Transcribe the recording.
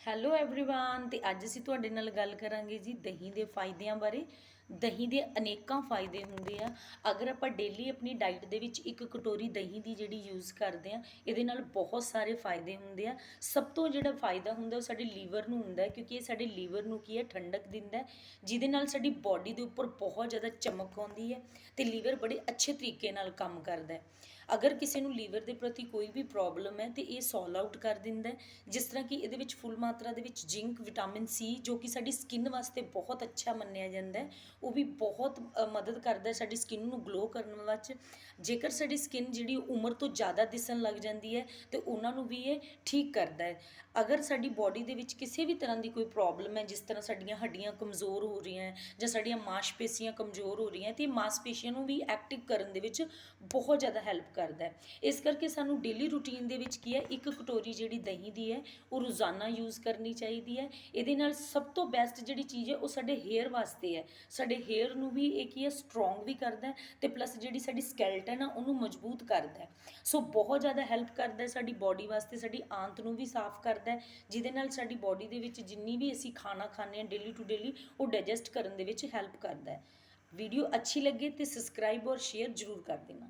Hello everyone ਤੇ ਅੱਜ ਅਸੀਂ ਤੁਹਾਡੇ ਨਾਲ ਗੱਲ ਕਰਾਂਗੇ ਜੀ ਦਹੀਂ ਦੇ ਫਾਇਦਿਆਂ ਬਾਰੇ ਦਹੀਂ ਦੇ ਅਨੇਕਾਂ ਫਾਇਦੇ ਹੁੰਦੇ ਆ ਅਗਰ ਆਪਾਂ ਡੇਲੀ ਆਪਣੀ ਡਾਈਟ ਦੇ ਵਿੱਚ ਇੱਕ ਕਟੋਰੀ ਦਹੀਂ ਦੀ ਜਿਹੜੀ ਯੂਜ਼ ਕਰਦੇ ਆ ਇਹਦੇ ਨਾਲ ਬਹੁਤ ਸਾਰੇ ਫਾਇਦੇ ਹੁੰਦੇ ਆ ਸਭ ਤੋਂ ਜਿਹੜਾ ਫਾਇਦਾ ਹੁੰਦਾ ਉਹ ਸਾਡੇ ਲੀਵਰ ਨੂੰ ਹੁੰਦਾ ਹੈ ਕਿਉਂਕਿ ਇਹ ਸਾਡੇ ਲੀਵਰ ਨੂੰ ਕੀ ਹੈ ਠੰਡਕ ਦਿੰਦਾ ਹੈ ਜਿਹਦੇ ਨਾਲ ਸਾਡੀ ਬਾਡੀ ਦੇ ਉੱਪਰ ਬਹੁਤ ਜ਼ਿਆਦਾ ਚਮਕ ਆਉਂਦੀ ਹੈ ਤੇ ਲੀਵਰ ਬੜੇ ਅੱਛੇ ਤਰੀਕੇ ਨਾਲ ਕੰਮ ਕਰਦਾ ਹੈ ਅਗਰ ਕਿਸੇ ਨੂੰ ਲੀਵਰ ਦੇ ਪ੍ਰਤੀ ਕੋਈ ਵੀ ਪ੍ਰੋਬਲਮ ਹੈ ਤੇ ਇਹ ਸੋਲ ਆਊਟ ਕਰ ਦਿੰਦਾ ਹੈ, ਜਿਸ ਤਰ੍ਹਾਂ ਕਿ ਇਹਦੇ ਵਿੱਚ ਫੁੱਲ ਮਾਤਰਾ ਦੇ ਵਿੱਚ ਜ਼ਿੰਕ, ਵਿਟਾਮਿਨ ਸੀ ਜੋ ਕਿ ਸਾਡੀ ਸਕਿਨ ਵਾਸਤੇ ਬਹੁਤ ਅੱਛਾ ਮੰਨਿਆ ਜਾਂਦਾ ਹੈ, ਉਹ ਵੀ ਬਹੁਤ ਮਦਦ ਕਰਦਾ ਹੈ ਸਾਡੀ ਸਕਿਨ ਨੂੰ ਗਲੋ ਕਰਨ ਵਿੱਚ। ਜੇਕਰ ਸਾਡੀ ਸਕਿਨ ਜਿਹੜੀ ਉਮਰ ਤੋਂ ਜ਼ਿਆਦਾ ਦਿਸਣ ਲੱਗ ਜਾਂਦੀ ਹੈ ਤੇ ਉਹਨਾਂ ਨੂੰ ਵੀ ਇਹ ਠੀਕ ਕਰਦਾ ਹੈ। ਅਗਰ ਸਾਡੀ ਬਾਡੀ ਦੇ ਵਿੱਚ ਕਿਸੇ ਵੀ ਤਰ੍ਹਾਂ ਦੀ ਕੋਈ ਪ੍ਰੋਬਲਮ ਹੈ, ਜਿਸ ਤਰ੍ਹਾਂ ਸਾਡੀਆਂ ਹੱਡੀਆਂ ਕਮਜ਼ੋਰ ਹੋ ਰਹੀਆਂ ਜਾਂ ਸਾਡੀਆਂ ਮਾਸਪੇਸ਼ੀਆਂ ਕਮਜ਼ੋਰ ਹੋ ਰਹੀਆਂ ਤੇ ਇਹ ਮਾਸਪੇਸ਼ੀਆਂ ਨੂੰ ਵੀ ਐਕਟਿਵ ਕਰਨ ਦੇ ਵਿੱਚ ਬਹੁਤ ਜ਼ਿਆਦਾ ਹੈਲਪ ਕਰਦਾ ਇਸ ਕਰਕੇ ਸਾਨੂੰ ਡੇਲੀ ਰੂਟੀਨ ਦੇ ਵਿੱਚ ਕੀ ਹੈ, ਇੱਕ ਕਟੋਰੀ ਜਿਹੜੀ ਦਹੀਂ ਦੀ ਹੈ, ਉਹ ਰੋਜ਼ਾਨਾ ਯੂਜ਼ ਕਰਨੀ ਚਾਹੀਦੀ ਹੈ। ਇਹਦੇ ਨਾਲ ਸਭ ਤੋਂ ਬੈਸਟ ਜਿਹੜੀ ਚੀਜ਼ ਹੈ, ਉਹ ਸਾਡੇ ਹੇਅਰ ਵਾਸਤੇ ਹੈ। ਸਾਡੇ ਹੇਅਰ ਨੂੰ ਵੀ ਇਹ ਕੀ ਹੈ ਸਟਰੋਂਗ ਵੀ ਕਰਦਾ ਹੈ ਤੇ ਪਲੱਸ ਜਿਹੜੀ ਸਾਡੀ ਸਕੈਲਟਨ ਆ, ਉਹਨੂੰ ਮਜ਼ਬੂਤ ਕਰਦਾ ਸੋ ਬਹੁਤ ਜ਼ਿਆਦਾ ਹੈਲਪ ਕਰਦਾ ਹੈ ਸਾਡੀ ਬਾਡੀ ਵਾਸਤੇ, ਸਾਡੀ ਆਂਤ ਨੂੰ ਵੀ ਸਾਫ਼ ਕਰਦਾ ਹੈ, ਜਿਹਦੇ ਨਾਲ ਸਾਡੀ ਬਾਡੀ ਦੇ ਵਿੱਚ ਜਿੰਨੀ ਵੀ ਅਸੀਂ ਖਾਣਾ ਖਾਂਦੇ ਹਾਂ ਡੇਲੀ ਟੂ ਡੇਲੀ ਉਹ ਡਾਈਜੈਸਟ ਕਰਨ ਦੇ ਵਿੱਚ ਹੈਲਪ ਕਰਦਾ ਹੈ। ਵੀਡੀਓ ਅੱਛੀ ਲੱਗੇ ਤੇ ਸਬਸਕ੍ਰਾਈਬ ਔਰ ਸ਼ੇਅਰ ਜ਼ਰੂਰ ਕਰ ਦੇਣਾ।